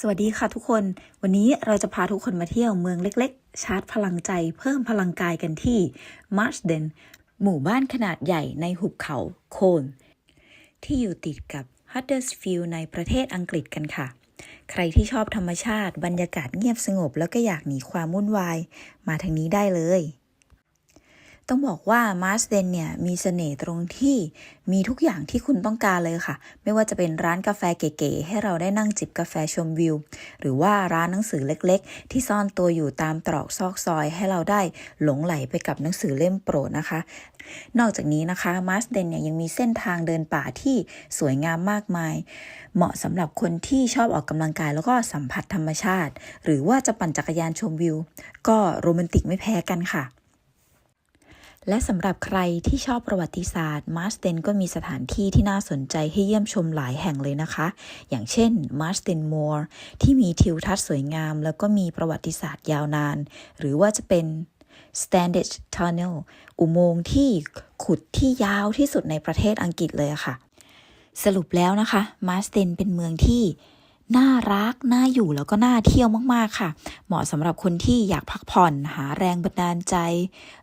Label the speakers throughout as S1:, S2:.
S1: สวัสดีค่ะทุกคน วันนี้เราจะพาทุกคนมาเที่ยวเมืองเล็กๆ ชาร์จพลังใจเพิ่มพลังกายกันที่มาร์ชเดนหมู่บ้านขนาดใหญ่ในหุบเขาโคน ที่อยู่ติดกับฮัตเดอร์สฟิลในประเทศอังกฤษกันค่ะ ใครที่ชอบธรรมชาติบรรยากาศเงียบสงบแล้วก็อยากหนีความวุ่นวาย มาทางนี้ได้เลย ต้องบอกว่ามาร์สเดนเนี่ยมีเสน่ห์ตรงที่มีทุกอย่างที่คุณต้องการเลยค่ะ ไม่ว่าจะเป็นร้านกาแฟเก๋ๆให้เราได้นั่งจิบกาแฟชมวิว หรือว่าร้านหนังสือเล็กๆ ที่ซ่อนตัวอยู่ตามตรอกซอกซอยให้เราได้หลงไหลไปกับหนังสือเล่มโปรดนะคะ นอกจากนี้นะคะมาร์สเดนเนี่ยยังมีเส้นทางเดินป่าที่สวยงามมากมาย เหมาะสำหรับคนที่ชอบออกกำลังกายแล้วก็สัมผัสธรรมชาติ หรือว่าจะปั่นจักรยานชมวิว ก็โรแมนติกไม่แพ้กันค่ะ และสำหรับใครที่ชอบประวัติศาสตร์มาร์สเดนก็มีสถานที่ที่น่าสนใจให้เยี่ยมชมหลายแห่งเลยนะคะ อย่างเช่นมาร์สเดนมอร์ที่มีทิวทัศน์สวยงาม แล้วก็มีประวัติศาสตร์ยาวนาน หรือว่าจะเป็น Standage Tunnel อุโมงค์ที่ขุดที่ยาวที่สุดในประเทศอังกฤษเลยค่ะ สรุปแล้วนะคะมาร์สเดนเป็นเมืองที่ น่ารัก น่าอยู่แล้วก็น่าเที่ยวมากๆค่ะ เหมาะสำหรับคนที่อยากพักผ่อนหาแรงบันดาลใจ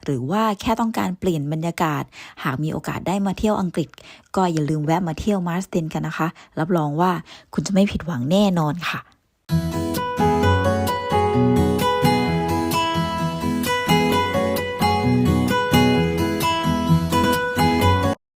S1: หรือว่าแค่ต้องการเปลี่ยนบรรยากาศ หากมีโอกาสได้มาเที่ยวอังกฤษ ก็อย่าลืมแวะมาเที่ยวมาสเดนกันนะคะ รับรองว่าคุณจะไม่ผิดหวังแน่นอนค่ะ